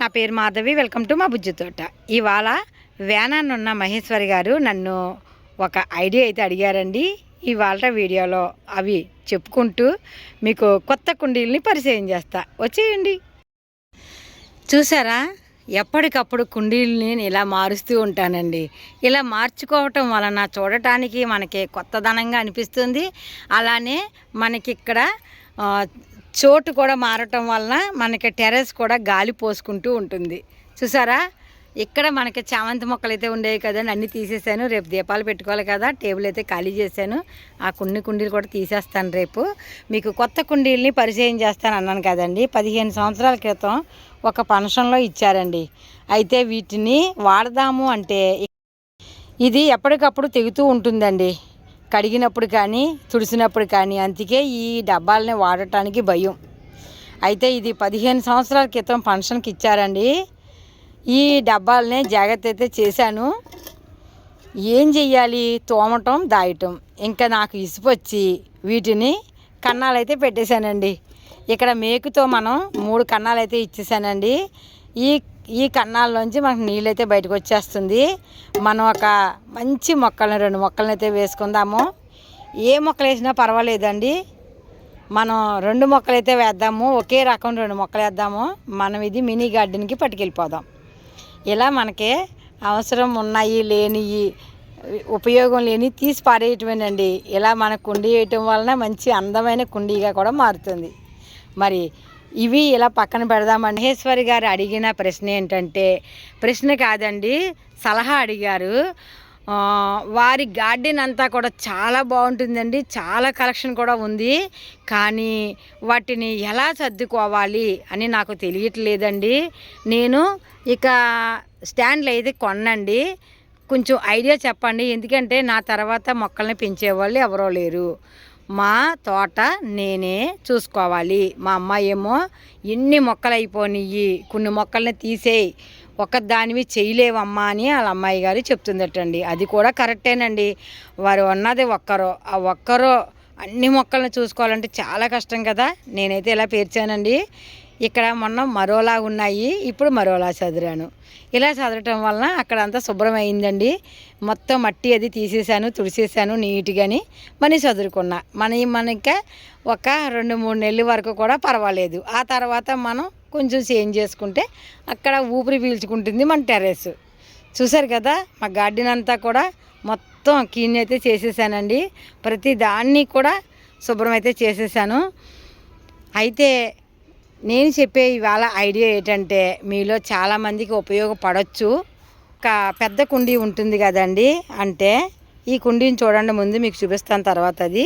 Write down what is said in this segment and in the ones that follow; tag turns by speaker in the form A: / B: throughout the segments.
A: నా పేరు Madhavi welcome to మా బుజ్జి తోట. ఇవాళ వేనాన్నున్న మహేశ్వరి గారు నన్ను ఒక ఐడియా అయితే అడిగారండి. ఇవాళ వీడియోలో అవి చెప్పుకుంటూ మీకు కొత్త కుండీల్ని పరిచయం చేస్తా. వచ్చేయండి. చూసారా? ఎప్పటికప్పుడు కుండీల్ని నేను ఇలా మారుస్తూ ఉంటానండి. ఇలా మార్చుకోవటం వలన చూడటానికి మనకి కొత్తదనంగా అనిపిస్తుంది. అలానే మనకి ఇక్కడ చోటు కూడా మారటం వలన మనకి టెర్రస్ కూడా గాలి పోసుకుంటూ ఉంటుంది. చూసారా? ఇక్కడ మనకి చామంతి మొక్కలు అయితే ఉండేవి కదండి అన్నీ తీసేసాను. రేపు దీపాలు పెట్టుకోవాలి కదా టేబుల్ అయితే ఖాళీ చేశాను. ఆ కొన్ని కుండీలు కూడా తీసేస్తాను రేపు. మీకు కొత్త కుండీల్ని పరిచయం చేస్తాను అన్నాను కదండి. పదిహేను సంవత్సరాల క్రితం ఒక ఫంక్షన్లో ఇచ్చారండి. అయితే వీటిని వాడదాము అంటే ఇది ఎప్పటికప్పుడు తెగుతూ ఉంటుందండి. కడిగినప్పుడు కానీ తుడిసినప్పుడు కానీ అందుకే ఈ డబ్బాలని వాడటానికి భయం. అయితే ఇది పదిహేను సంవత్సరాల క్రితం ఫంక్షన్కి ఇచ్చారండి. ఈ డబ్బాలని జాగ్రత్త అయితే చేశాను. ఏం చెయ్యాలి? తోమటం దాయటం. ఇంకా నాకు ఇసుపొచ్చి వీటిని కన్నాలైతే పెట్టేశానండి. ఇక్కడ మేకుతో మనం మూడు కన్నాలు అయితే ఇచ్చేసానండి ఈ ఈ కన్నాల్లోంచి మనకు నీళ్ళైతే బయటకు వచ్చేస్తుంది మనం ఒక మంచి మొక్కలను రెండు మొక్కలను అయితే వేసుకుందాము. ఏ మొక్కలు వేసినా పర్వాలేదండి. మనం రెండు మొక్కలు అయితే వేద్దాము. ఒకే రకం రెండు మొక్కలు వేద్దాము. మనం ఇది మినీ గార్డెన్కి పట్టుకెళ్ళిపోదాం. ఇలా మనకి అవసరం ఉన్నాయి లేనివి ఉపయోగం లేని తీసి పారేయటమేనండి. ఇలా మన కుండీ వేయటం వలన మంచి అందమైన కుండీగా కూడా మారుతుంది. మరి ఇవి ఇలా పక్కన పెడదాం మహేశ్వరి గారు అడిగిన ప్రశ్న ఏంటంటే ప్రశ్న కాదండి సలహా అడిగారు. వారి గార్డెన్ అంతా కూడా చాలా బాగుంటుందండి చాలా కలెక్షన్ కూడా ఉంది. కానీ వాటిని ఎలా సర్దుకోవాలి అని నాకు తెలియట్లేదండి. నేను ఇక స్టాండ్లు అయితే కొనండి కొంచెం ఐడియా చెప్పండి. ఎందుకంటే నా తర్వాత మొక్కల్ని పెంచేవాళ్ళు ఎవరో లేరు. మా తోట నేనే చూసుకోవాలి. మా అమ్మాయి ఏమో ఎన్ని మొక్కలు అయిపోయినాయి కొన్ని మొక్కల్ని తీసేయి ఒక చేయలేవమ్మా అని వాళ్ళ అమ్మాయి గారు చెప్తుందటండి. అది కూడా కరెక్టేనండి. వారు ఉన్నది ఒక్కరో ఆ ఒక్కరో అన్ని మొక్కల్ని చూసుకోవాలంటే చాలా కష్టం కదా. నేనైతే ఇలా పేర్చానండి. ఇక్కడ మొన్న మరోలా ఉన్నాయి. ఇప్పుడు మరోలా చదిరాను ఇలా చదవటం వలన అక్కడ అంతా శుభ్రమైందండి. మొత్తం మట్టి అది తీసేసాను తుడిసేసాను నీట్గాని మనీ చదువుకున్నా మన మనక ఒక రెండు మూడు నెలల వరకు కూడా పర్వాలేదు. ఆ తర్వాత మనం కొంచెం చేంజ్ చేసుకుంటే అక్కడ ఊపిరి పీల్చుకుంటుంది మన టెర్రస్. చూసారు కదా మా గార్డెన్ అంతా కూడా మొత్తం క్లీన్ అయితే చేసేసానండి. ప్రతి దాన్ని కూడా శుభ్రం అయితే చేసేసాను. అయితే నేను చెప్పే ఇవాళ ఐడియా ఏంటంటే మీలో చాలామందికి ఉపయోగపడవచ్చు ఒక పెద్ద కుండీ ఉంటుంది కదండి అంటే ఈ కుండీని చూడండి ముందు మీకు చూపిస్తాను తర్వాత అది.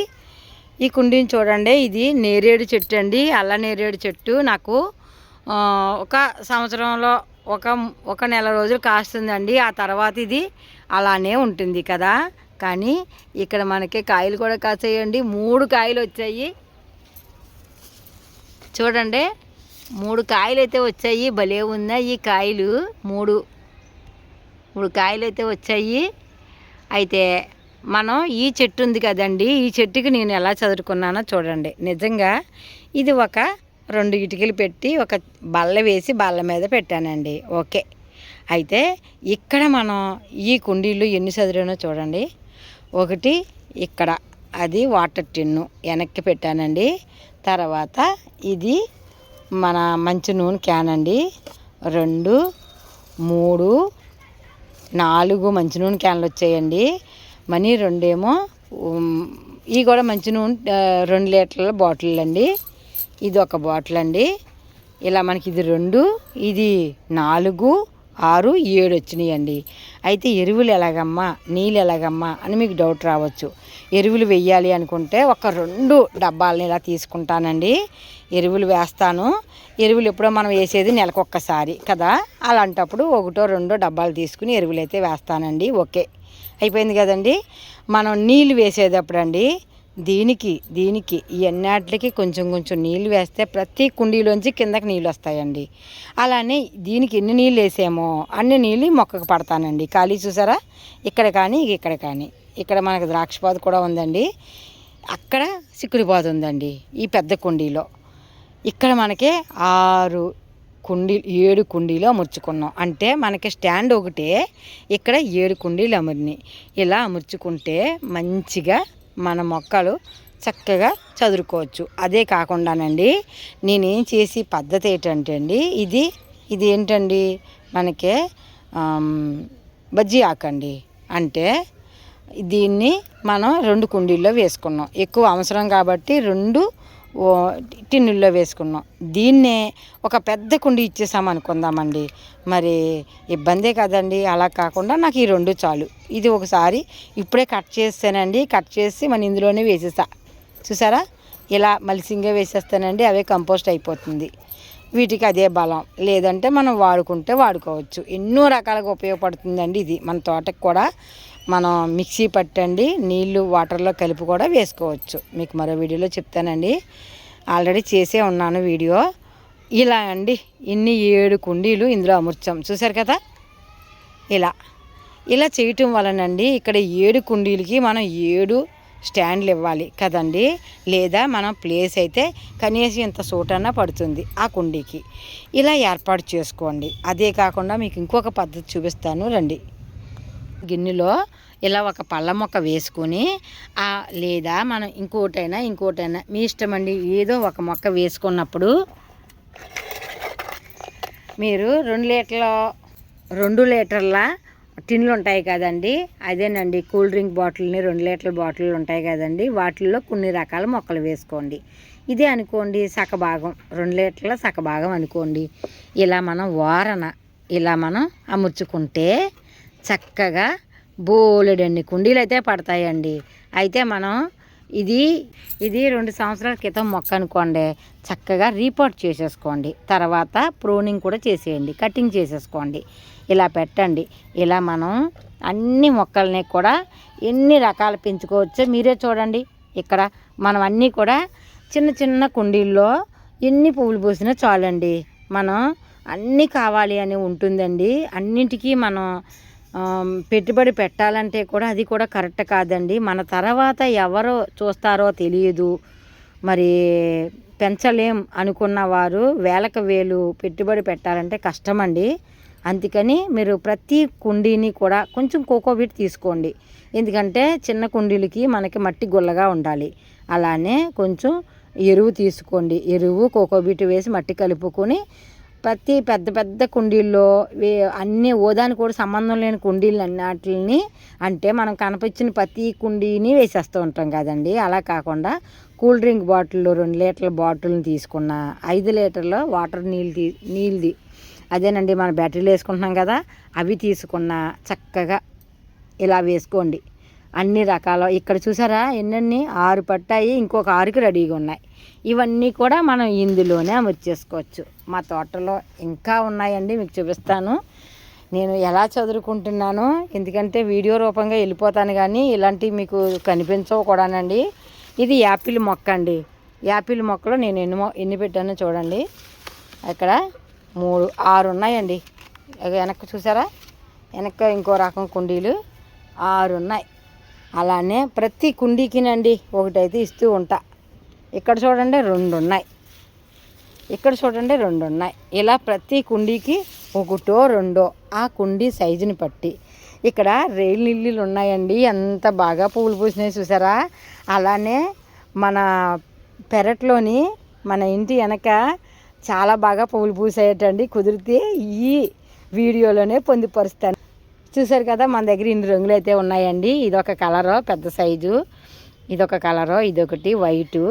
A: ఈ కుండీని చూడండి ఇది నేరేడు చెట్టు అండి అల్ల నేరేడు చెట్టు. నాకు ఒక సంవత్సరంలో ఒక ఒక నెల రోజులు కాస్తుందండి ఆ తర్వాత ఇది అలానే ఉంటుంది కదా. కానీ ఇక్కడ మనకి కాయలు కూడా కాసేయండి మూడు కాయలు వచ్చాయి. చూడండి మూడు కాయలు అయితే వచ్చాయి భలే ఉన్నాయి ఈ కాయలు మూడు. ఇప్పుడు కాయలు అయితే వచ్చాయి. అయితే మనం ఈ చెట్టు ఉంది కదండి ఈ చెట్టుకి నేను ఎలా చదువుకున్నానో చూడండి. నిజంగా ఇది ఒక రెండు ఇటుకలు పెట్టి ఒక బల్ల వేసి బల్ల మీద పెట్టానండి. ఓకే. అయితే ఇక్కడ మనం ఈ కుండీలు ఎన్ని చదివానో చూడండి. ఒకటి ఇక్కడ అది వాటర్ టిన్ను వెనక్కి పెట్టానండి. తర్వాత ఇది మన మంచి నూనె క్యాన్ అండి. రెండు మూడు నాలుగు మంచి నూనె క్యాన్లు వచ్చాయండి. మనీ రెండేమో ఇవి కూడా మంచి నూనె రెండు లీటర్ల బాటిల్ అండి ఇది ఒక బాటిల్ అండి ఇలా మనకి ఇది రెండు ఇది నాలుగు ఆరు ఏడు వచ్చినాయండి. అయితే ఎరువులు ఎలాగమ్మా? నీళ్ళు ఎలాగమ్మా? అని మీకు డౌట్ రావచ్చు. ఎరువులు వెయ్యాలి అనుకుంటే ఒక రెండు డబ్బాలని ఇలా తీసుకుంటానండి. ఎరువులు వేస్తాను. ఎరువులు ఎప్పుడో మనం వేసేది నెలకొక్కసారి కదా? అలాంటప్పుడు ఒకటో రెండో డబ్బాలు తీసుకుని ఎరువులు అయితే వేస్తానండి. ఓకే. అయిపోయింది కదండి? మనం నీళ్ళు వేసేటప్పుడు అండి దీనికి దీనికి ఈ ఎన్నాటికి కొంచెం కొంచెం నీళ్ళు వేస్తే ప్రతి కుండీలోంచి కిందకి నీళ్ళు వస్తాయండి. అలానే దీనికి ఎన్ని నీళ్ళు వేసామో అన్ని నీళ్ళు మొక్కకు పడతానండి. ఖాళీ చూసారా? ఇక్కడ కానీ ఇక్కడ కానీ. ఇక్కడ మనకు ద్రాక్షపాదు కూడా ఉందండి. అక్కడ సిక్కుడిపాదు ఉందండి ఈ పెద్ద కుండీలో. ఇక్కడ మనకి ఆరు కుండీ ఏడు కుండీలు అమర్చుకున్నాం. అంటే మనకి స్టాండ్ ఒకటే ఇక్కడ ఏడు కుండీలు అమర్ని. ఇలా అమర్చుకుంటే మంచిగా మన మొక్కలు చక్కగా చదురుకోవచ్చు. అదే కాకుండానండి నేనేం చేసి పద్ధతి ఏంటంటే అండి ఇది ఇది ఏంటండి మనకి బజ్జీ ఆకండి అంటే దీన్ని మనం రెండు కుండీల్లో వేసుకున్నాం. ఎక్కువ అవసరం కాబట్టి రెండు టిన్నుల్లో వేసుకున్నాం. దీన్నే ఒక పెద్ద కుండీ ఇచ్చేసాం అనుకుందామండి. మరి ఇబ్బందే కదండి. అలా కాకుండా నాకు ఈ రెండు చాలు. ఇది ఒకసారి ఇప్పుడే కట్ చేస్తానండి కట్ చేసి మన ఇందులోనే వేసేసా. చూసారా? ఇలా మలిసింగా వేసేస్తానండి. అవే కంపోస్ట్ అయిపోతుంది. వీటికి అదే బలం. లేదంటే మనం వాడుకుంటే వాడుకోవచ్చు. ఎన్నో రకాలుగా ఉపయోగపడుతుందండి ఇది. మన తోటకు కూడా మనం మిక్సీ పట్టండి నీళ్ళు వాటర్లో కలిపి కూడా వేసుకోవచ్చు. మీకు మరో వీడియోలో చెప్తానండి. ఆల్రెడీ చేసే ఉన్నాను వీడియో. ఇలా అండి. ఇన్ని ఏడు కుండీలు ఇందులో అమర్చాం. చూసారు కదా? ఇలా. ఇలా చేయటం వలనండి ఇక్కడ ఏడు కుండీలకి మనం ఏడు స్టాండ్లు ఇవ్వాలి కదండి? లేదా మనం ప్లేస్ అయితే కనీసం ఇంత సూటన్నా పడుతుంది ఆ కుండీకి. ఇలా ఏర్పాటు చేసుకోండి. అదే కాకుండా మీకు ఇంకొక పద్ధతి చూపిస్తాను. రండి. గిన్నెలో ఇలా ఒక పళ్ళ మొక్క వేసుకొని లేదా మనం ఇంకోటైనా ఇంకోటైనా మీ ఇష్టం అండి ఏదో ఒక మొక్క వేసుకున్నప్పుడు మీరు రెండు లీటర్ల రెండు లీటర్ల టిన్లు ఉంటాయి కదండి. అదేనండి కూల్ డ్రింక్ బాటిల్ని రెండు లీటర్ల బాటిల్ ఉంటాయి కదండి. వాటిల్లో కొన్ని రకాల మొక్కలు వేసుకోండి. ఇదే అనుకోండి సగభాగం రెండు లీటర్ల సగభాగం అనుకోండి. ఇలా మనం వారన ఇలా మనం అమర్చుకుంటే చక్కగా బోలెడన్ని కుండీలు అయితే పడతాయండి. అయితే మనం ఇది ఇది రెండు సంవత్సరాల క్రితం మొక్క అనుకోండి. చక్కగా రీపోర్ట్ చేసేసుకోండి. తర్వాత ప్రూనింగ్ కూడా చేసేయండి. కటింగ్ చేసేసుకోండి. ఇలా పెట్టండి. ఇలా మనం అన్ని మొక్కల్ని కూడా ఎన్ని రకాలు పెంచుకోవచ్చో మీరే చూడండి. ఇక్కడ మనం అన్నీ కూడా చిన్న చిన్న కుండీల్లో ఎన్ని పువ్వులు పూసినా చాలండి. మనం అన్నీ కావాలి అని ఉంటుందండి. అన్నింటికీ మనం పెట్టుబడి పెట్టాలంటే కూడా అది కూడా కరెక్ట్ కాదండి. మన తర్వాత ఎవరు చూస్తారో తెలియదు. మరి పెంచలేం అనుకున్న వారు వేలకు వేలు పెట్టుబడి పెట్టాలంటే కష్టమండి. అందుకని మీరు ప్రతి కుండీని కూడా కొంచెం కోకోబీట్ తీసుకోండి. ఎందుకంటే చిన్న కుండీలకి మనకి మట్టి గుల్లగా ఉండాలి. అలానే కొంచెం ఎరువు తీసుకోండి. ఎరువు కోకోబీట్ వేసి మట్టి కలుపుకొని ప్రతి పెద్ద పెద్ద కుండీల్లో అన్ని ఓదానికి కూడా సంబంధం లేని కుండీలు అన్నిటిని అంటే మనం కనిపించిన ప్రతి కుండీని వేసేస్తూ ఉంటాం కదండి. అలా కాకుండా కూల్ డ్రింక్ బాటిల్ రెండు లీటర్ల బాటిల్ని తీసుకున్న ఐదు లీటర్ల వాటర్ నీళ్ళు తీ నీళ్ళది. అదేనండి మన బ్యాటరీలు వేసుకుంటున్నాం కదా అవి తీసుకున్న చక్కగా ఇలా వేసుకోండి. అన్ని రకాల ఇక్కడ చూసారా? ఎన్నెన్ని? ఆరు పట్టాయి ఇంకొక ఆరుకి రెడీగా ఉన్నాయి. ఇవన్నీ కూడా మనం ఇందులోనే అమర్చేసుకోవచ్చు. మా తోటలో ఇంకా ఉన్నాయండి మీకు చూపిస్తాను. నేను ఎలా చదువుకుంటున్నాను ఎందుకంటే వీడియో రూపంగా వెళ్ళిపోతాను కానీ ఇలాంటివి మీకు కనిపించవు కూడానండి. ఇది యాపిల్ మొక్క అండి. యాపిల్ మొక్కలో నేను ఎన్ని ఎన్ని పెట్టానో చూడండి. అక్కడ మూడు ఆరు ఉన్నాయండి. వెనక్కి చూసారా? వెనక ఇంకో రకం కుండీలు ఆరు ఉన్నాయి. అలానే ప్రతి కుండీకినండి ఒకటైతే ఇస్తూ ఉంటా. ఇక్కడ చూడండి రెండు ఉన్నాయి ఇక్కడ చూడండి రెండు ఉన్నాయి ఇలా ప్రతి కుండీకి ఒకటో రెండో ఆ కుండీ సైజుని బట్టి. ఇక్కడ రైలు లిల్లీలు ఉన్నాయండి ఎంత బాగా పువ్వులు పూసినాయి చూసారా? అలానే మన పెరట్లోని మన ఇంటి వెనక చాలా బాగా పువ్వులు పూసాయటండి. కుదిరితే ఈ వీడియోలోనే పొందుపరుస్తాను. చూసారు కదా మన దగ్గర ఇన్ని రంగులు అయితే ఉన్నాయండి. ఇదొక కలరు పెద్ద సైజు. ఇదొక కలరు ఇదొకటి వైటు.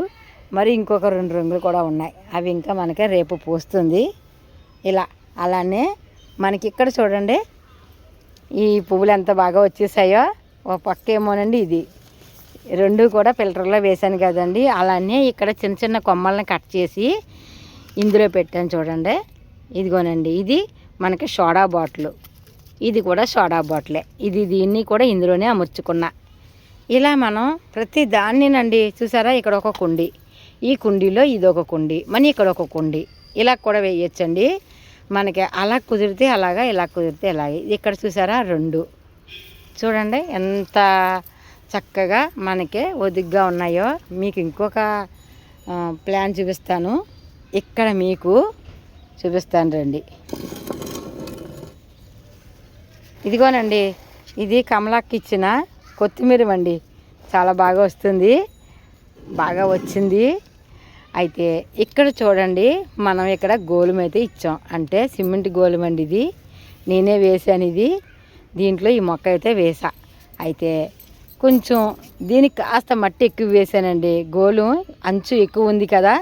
A: మరి ఇంకొక రెండు రంగులు కూడా ఉన్నాయి. అవి ఇంకా మనకి రేపు పూస్తుంది. ఇలా అలానే మనకి ఇక్కడ చూడండి ఈ పువ్వులు ఎంత బాగా వచ్చేసాయో. ఒక పక్క ఏమోనండి ఇది. రెండు కూడా ఫిల్టర్లో వేశాను కదండి. అలానే ఇక్కడ చిన్న చిన్న కొమ్మల్ని కట్ చేసి ఇందులో పెట్టాను చూడండి. ఇదిగోనండి ఇది మనకి సోడా బాటిల్. ఇది కూడా సోడా బాటిలే. ఇది దీన్ని కూడా ఇందులోనే అమర్చుకున్నా. ఇలా మనం ప్రతి దాన్నినండి చూసారా ఇక్కడ ఒక కుండి. ఈ కుండీలో ఇది ఒక కుండి. మన ఇక్కడ ఒక కుండి. ఇలా కూడా వేయచ్చండి. మనకి అలా కుదిరితే అలాగా ఇలా కుదిరితే ఇలాగే. ఇక్కడ చూసారా రెండు. చూడండి ఎంత చక్కగా మనకి ఒదిగ్గా ఉన్నాయో. మీకు ఇంకొక ప్లాన్ చూపిస్తాను. ఇక్కడ మీకు చూపిస్తాను రండి. ఇదిగోనండి ఇది కమలాకి ఇచ్చిన కొత్తిమీర అండి చాలా బాగా వస్తుంది. బాగా వచ్చింది. అయితే ఇక్కడ చూడండి మనం ఇక్కడ గోలం అయితే ఇచ్చాం. అంటే సిమెంట్ గోలం అండి ఇది. నేనే వేసాను ఇది. దీంట్లో ఈ మొక్క అయితే వేసా. అయితే కొంచెం దీనికి కాస్త మట్టి ఎక్కువ వేసానండి. గోలు అంచు ఎక్కువ ఉంది కదా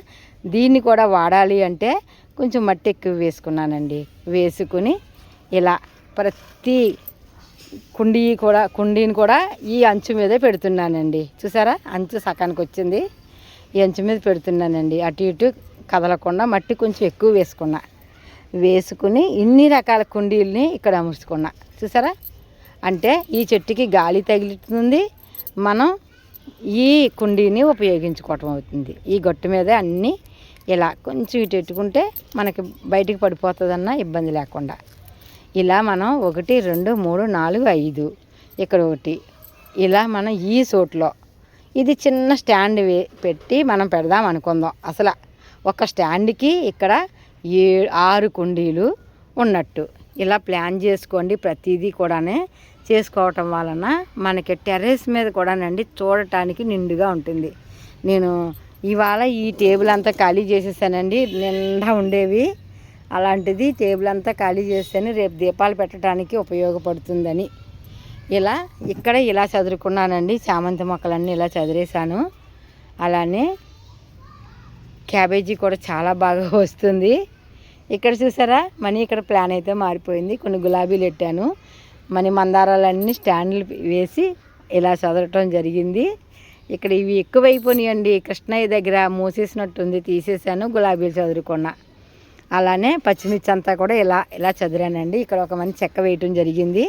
A: దీన్ని కూడా వాడాలి అంటే కొంచెం మట్టి ఎక్కువ వేసుకున్నానండి. వేసుకుని ఇలా ప్రతి కుండీ కూడా కుండీని కూడా ఈ అంచు మీదే పెడుతున్నానండి. చూసారా? అంచు సకానికి వచ్చింది. ఈ అంచు మీద పెడుతున్నానండి. అటు ఇటు కదలకుండా మట్టి కొంచెం ఎక్కువ వేసుకున్నా. వేసుకుని ఇన్ని రకాల కుండీలని ఇక్కడ అమర్చుకున్నా. చూసారా? అంటే ఈ చెట్టుకి గాలి తగులుతుంది మనం ఈ కుండీని ఉపయోగించుకోవటం అవుతుంది. ఈ గొట్టు మీదే అన్నీ ఇలా కొంచెం ఇటు పెట్టుకుంటే మనకి బయటికి పడిపోతుందన్న ఇబ్బంది లేకుండా. ఇలా మనం ఒకటి రెండు మూడు నాలుగు ఐదు. ఇక్కడ ఒకటి. ఇలా మనం ఈ చోట్లో ఇది చిన్న స్టాండ్ పెట్టి మనం పెడదాం అనుకుందాం. అసలు ఒక స్టాండ్కి ఇక్కడ ఏ ఆరు కుండీలు ఉన్నట్టు. ఇలా ప్లాన్ చేసుకోండి. ప్రతిదీ కూడానే చేసుకోవటం వలన మనకి టెర్రస్ మీద కూడానండి చూడటానికి నిండుగా ఉంటుంది. నేను ఇవాళ ఈ టేబుల్ అంతా ఖాళీ చేసేసానండి. నిండా ఉండేవి అలాంటిది టేబుల్ అంతా ఖాళీ చేస్తేనే రేపు దీపాలు పెట్టడానికి ఉపయోగపడుతుందని. ఇలా ఇక్కడ ఇలా చదువుకున్నానండి చామంతి మొక్కలన్నీ ఇలా చదిరేశాను. అలానే క్యాబేజీ కూడా చాలా బాగా వస్తుంది. ఇక్కడ చూసారా మనీ ఇక్కడ ప్లాన్ అయితే మారిపోయింది. కొన్ని గులాబీలు పెట్టాను మనీ మందారాలన్నీ స్టాండ్లు వేసి ఇలా చదవటం జరిగింది. ఇక్కడ ఇవి ఎక్కువైపోయినాయండి కృష్ణయ్య దగ్గర మూసేసినట్టుంది తీసేసాను గులాబీలు చదువుకున్నా అలానే పచ్చిమిర్చి అంతా కూడా ఇలా ఇలా చదిరానండి. ఇక్కడ ఒక మంచి చెక్క వేయటం జరిగింది.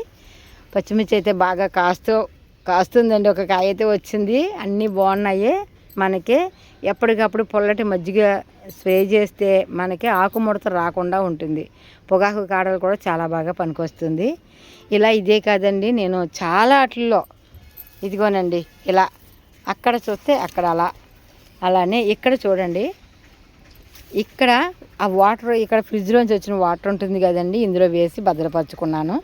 A: పచ్చిమిర్చి అయితే బాగా కాస్తూ కాస్తుందండి. ఒక కాయ అయితే వచ్చింది. అన్నీ బాగున్నాయి మనకి. ఎప్పటికప్పుడు పొల్లటి మజ్జిగ స్ప్రే చేస్తే మనకి ఆకుముడత రాకుండా ఉంటుంది. పొగాకు కాడలు కూడా చాలా బాగా పనికొస్తుంది. ఇలా ఇదే కాదండి. నేను చాలా వాటిల్లో ఇదిగోనండి. ఇలా అక్కడ చూస్తే అక్కడ అలా అలానే ఇక్కడ చూడండి. ఇక్కడ ఆ వాటర్ ఇక్కడ ఫ్రిడ్జ్లోంచి వచ్చిన వాటర్ ఉంటుంది కదండి ఇందులో వేసి భద్రపరచుకున్నాను.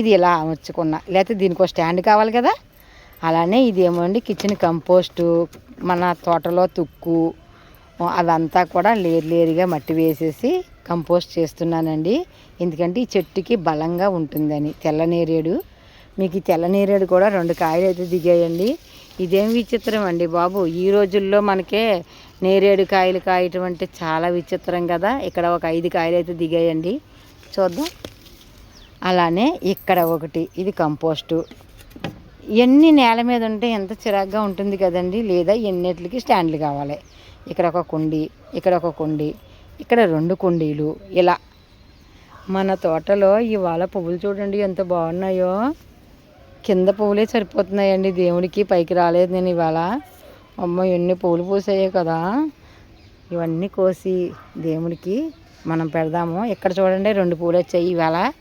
A: ఇది ఇలా అమర్చుకున్నా లేకపోతే దీనికి స్టాండ్ కావాలి కదా? అలానే ఇదేమో అండి కిచెన్ కంపోస్టు మన తోటలో తుక్కు అదంతా కూడా లేరు లేరుగా మట్టి వేసేసి కంపోస్ట్ చేస్తున్నానండి. ఎందుకంటే ఈ చెట్టుకి బలంగా ఉంటుందని తెల్ల నేరేడు. మీకు ఈ తెల్ల నేరేడు కూడా రెండు కాయలు అయితే దిగాయండి. ఇదేం విచిత్రం అండి బాబు. ఈ రోజుల్లో మనకే నేరేడు కాయలు కాయటం అంటే చాలా విచిత్రం కదా. ఇక్కడ ఒక ఐదు కాయలు అయితే దిగాయండి. చూద్దాం. అలానే ఇక్కడ ఒకటి ఇది కంపోస్టు. ఎన్ని నేల మీద ఉంటే ఎంత చిరాగ్గా ఉంటుంది కదండి. లేదా ఎన్నిటికి స్టాండ్లు కావాలి. ఇక్కడ ఒక కుండి ఇక్కడ ఒక కుండి ఇక్కడ రెండు కుండీలు ఇలా. మన తోటలో ఇవాళ పువ్వులు చూడండి ఎంత బాగున్నాయో. కింద పువ్వులే సరిపోతున్నాయండి. దేవుడికి పైకి రాలేదు నేను ఇవాళ. అమ్మ ఎన్ని పువ్వులు పూసాయో కదా. ఇవన్నీ కోసి దేవుడికి మనం పెడదాము. ఇక్కడ చూడండి రెండు పూలు వచ్చాయి ఇవాళ.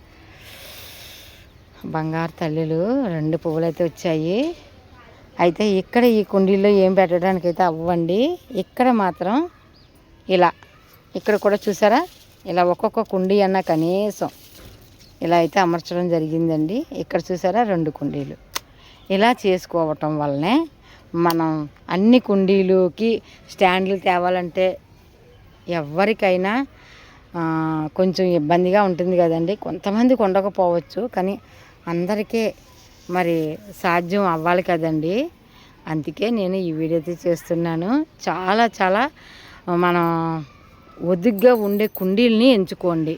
A: బంగారు తల్లులు రెండు పువ్వులు అయితే వచ్చాయి. అయితే ఇక్కడ ఈ కుండీల్లో ఏం పెట్టడానికి అయితే అవ్వండి. ఇక్కడ మాత్రం ఇలా. ఇక్కడ కూడా చూసారా? ఇలా ఒక్కొక్క కుండీ అన్న కనీసం. ఇలా అయితే అమర్చడం జరిగిందండి. ఇక్కడ చూసారా రెండు కుండీలు. ఇలా చేసుకోవటం వల్లనే మనం అన్ని కుండీలుకి స్టాండ్లు తేవాలంటే ఎవరికైనా కొంచెం ఇబ్బందిగా ఉంటుంది కదండి. కొంతమందికి ఉండకపోవచ్చు కానీ అందరికీ మరి సాధ్యం అవ్వాలి కదండి. అందుకే నేను ఈ వీడియో అయితే చేస్తున్నాను. చాలా చాలా మనం ఒదుగ్గా ఉండే కుండీల్ని ఎంచుకోండి.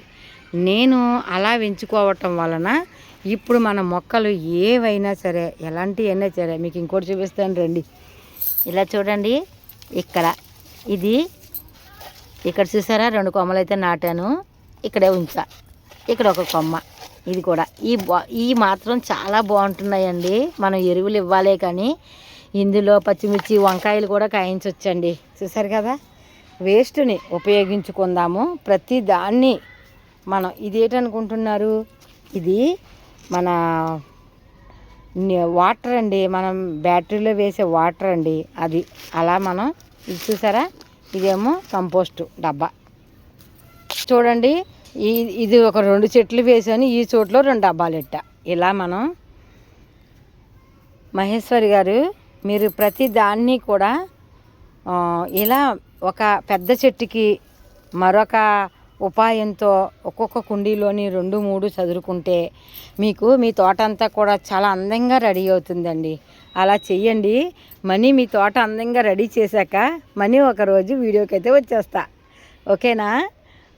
A: నేను అలా ఎంచుకోవటం వలన ఇప్పుడు మన మొక్కలు ఏవైనా సరే ఎలాంటివి అయినా సరే మీకు ఇంకోటి చూపిస్తాను రండి. ఇలా చూడండి ఇక్కడ. ఇది ఇక్కడ చూసారా? రెండు కొమ్మలు అయితే నాటాను. ఇక్కడే ఉంచా. ఇక్కడ ఒక కొమ్మ. ఇది కూడా. ఈ ఈ మాత్రం చాలా బాగుంటున్నాయండి. మనం ఎరువులు ఇవ్వాలే కానీ ఇందులో పచ్చిమిర్చి వంకాయలు కూడా కాయించవచ్చండి చూసారు కదా? వేస్ట్ని ఉపయోగించుకుందాము. ప్రతి దాన్ని మనం ఇదేటనుకుంటున్నారు? ఇది మన వాటర్ అండి. మనం బ్యాటరీలో వేసే వాటర్ అండి. అది అలా మనం ఇది చూసారా? ఇదేమో కంపోస్ట్ డబ్బా. చూడండి. ఈ ఇది ఒక రెండు చెట్లు వేసాను. ఈ చోట్లో రెండు డబ్బాలు ఇట్ట ఇలా మనం మహేశ్వరి గారు మీరు ప్రతి దాన్ని కూడా ఇలా ఒక పెద్ద చెట్టుకి మరొక ఉపాయంతో ఒక్కొక్క కుండీలోని రెండు మూడు చదురుకుంటే మీకు మీ తోట అంతా కూడా చాలా అందంగా రెడీ అవుతుందండి. అలా చెయ్యండి. మనీ మీ తోట అందంగా రెడీ చేశాక మనీ ఒకరోజు వీడియోకి అయితే వచ్చేస్తా. ఓకేనా?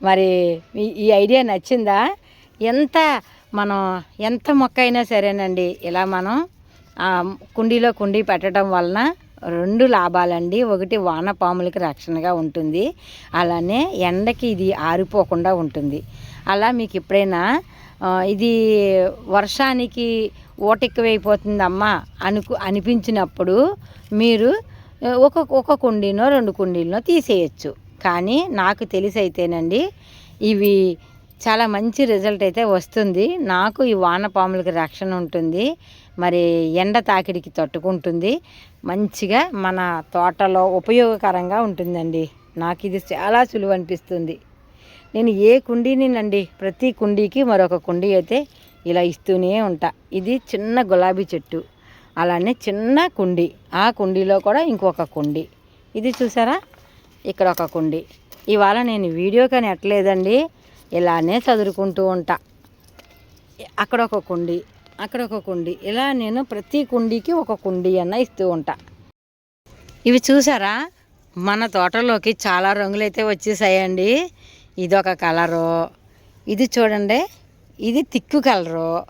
A: మరి ఈ- ఈ ఐడియా నచ్చిందా? ఎంత మనం ఎంత మొక్క అయినా సరేనండి. ఇలా మనం కుండీలో కుండీ పెట్టడం వలన రెండు లాభాలండి. ఒకటి వానపాములకి రక్షణగా ఉంటుంది. అలానే ఎండకి ఇది ఆరిపోకుండా ఉంటుంది. అలా మీకు ఎప్పుడైనా ఇది వర్షానికి ఓటెక్కువైపోతుందమ్మా అనుకు అనిపించినప్పుడు మీరు ఒక ఒక కుండీనో రెండు కుండీలనో తీసేయచ్చు. కానీ నాకు తెలిసి అయితేనండి ఇవి చాలా మంచి రిజల్ట్ అయితే వస్తుంది. నాకు ఈ వానపాములకి రక్షణ ఉంటుంది. మరి ఎండ తాకిడికి తట్టుకుంటుంది. మంచిగా మన తోటలో ఉపయోగకరంగా ఉంటుందండి. నాకు ఇది చాలా సులువు అనిపిస్తుంది. నేను ఏ కుండీనినండి ప్రతి కుండీకి మరొక కుండీ అయితే ఇలా ఇస్తూనే ఉంటా. ఇది చిన్న గులాబీ చెట్టు. అలానే చిన్న కుండీ. ఆ కుండీలో కూడా ఇంకొక కుండీ. ఇది చూసారా? ఇక్కడ ఒక కుండీ. ఇవాళ నేను వీడియో కానీ ఎట్టలేదండి ఇలానే చదువుకుంటూ ఉంటా. అక్కడ ఒక కుండీ. అక్కడ ఒక కుండీ. ఇలా నేను ప్రతి కుండీకి ఒక కుండీ అన్న ఇస్తూ ఉంటా. ఇవి చూసారా? మన తోటలోకి చాలా రంగులైతే వచ్చేసాయండి. ఇదొక కలరు. ఇది చూడండి. ఇది తిక్కు కలరు.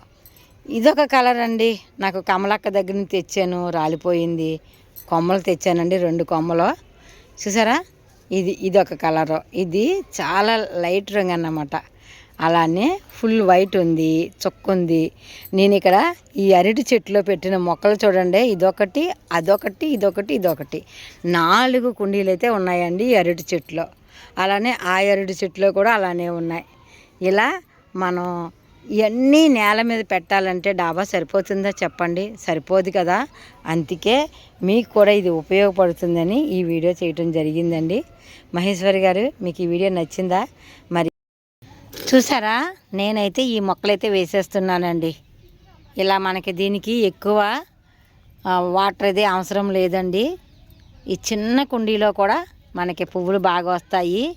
A: ఇదొక కలర్ అండి. నాకు కమలక్క దగ్గర నుంచి తెచ్చాను. రాలిపోయింది. కొమ్మలు తెచ్చానండి రెండు కొమ్మలు. చూసారా? ఇది ఇదొక కలరు. ఇది చాలా లైట్ రంగు అన్నమాట. అలానే ఫుల్ వైట్ ఉంది చుక్క ఉంది. నేను ఇక్కడ ఈ అరటి చెట్టులో పెట్టిన మొక్కలు చూడండి ఇదొకటి అదొకటి ఇదొకటి ఇదొకటి. నాలుగు కుండీలు అయితే ఉన్నాయండి ఈ అరటి చెట్టులో. అలానే ఆ అరటి చెట్టులో కూడా అలానే ఉన్నాయి. ఇలా మనం ఇవన్నీ నేల మీద పెట్టాలంటే డాబా సరిపోతుందా చెప్పండి? సరిపోదు కదా. అందుకే మీకు కూడా ఇది ఉపయోగపడుతుందని ఈ వీడియో చేయటం జరిగిందండి. మహేశ్వరి గారు మీకు ఈ వీడియో నచ్చిందా? మరి చూసారా? నేనైతే ఈ మొక్కలైతే వేసేస్తున్నానండి. ఇలా మనకి దీనికి ఎక్కువ వాటర్ అది అవసరం లేదండి. ఈ చిన్న కుండీలో కూడా మనకి పువ్వులు బాగా వస్తాయి.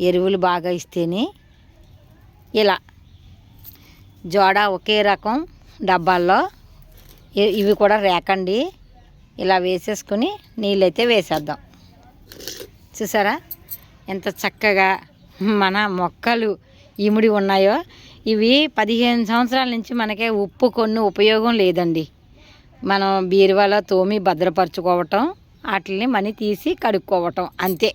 A: ఎరువులు బాగా ఇస్తేనే. ఇలా జోడ ఒకే రకం డబ్బాల్లో. ఇవి కూడా రేకండి. ఇలా వేసేసుకుని నీళ్ళైతే వేసేద్దాం. చూసారా? ఎంత చక్కగా మన మొక్కలు ఇముడి ఉన్నాయో? ఇవి పదిహేను సంవత్సరాల నుంచి మనకే ఉప్పు కొన్ని ఉపయోగం లేదండి. మనం బీరువాలో తోమి భద్రపరచుకోవటం వాటిని మనీ తీసి కడుక్కోవటం అంతే.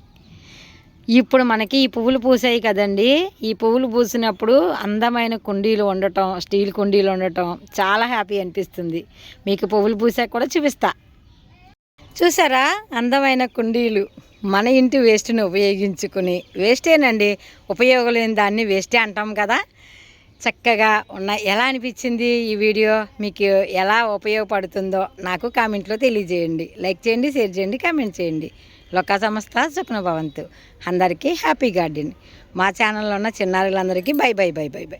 A: ఇప్పుడు మనకి ఈ పువ్వులు పూసాయి కదండి. ఈ పువ్వులు పూసినప్పుడు అందమైన కుండీలు ఉండటం స్టీల్ కుండీలు ఉండటం చాలా హ్యాపీ అనిపిస్తుంది. మీకు పువ్వులు పూసాక కూడా చూపిస్తా. చూసారా? అందమైన కుండీలు. మన ఇంటి వేస్ట్ని ఉపయోగించుకుని. వేస్టేనండి. ఉపయోగం లేని దాన్ని వేస్టే అంటాం కదా? చక్కగా ఉన్నాయి ఎలా అనిపించింది ఈ వీడియో? మీకు ఎలా ఉపయోగపడుతుందో నాకు కామెంట్లో తెలియజేయండి. లైక్ చేయండి షేర్ చేయండి కామెంట్ చేయండి. లొక్కా సంస్థ సుఖ్న భవంతు. అందరికీ హ్యాపీ గార్డెన్. మా ఛానల్లో ఉన్న చిన్నారులందరికీ bye bye bye bye bye.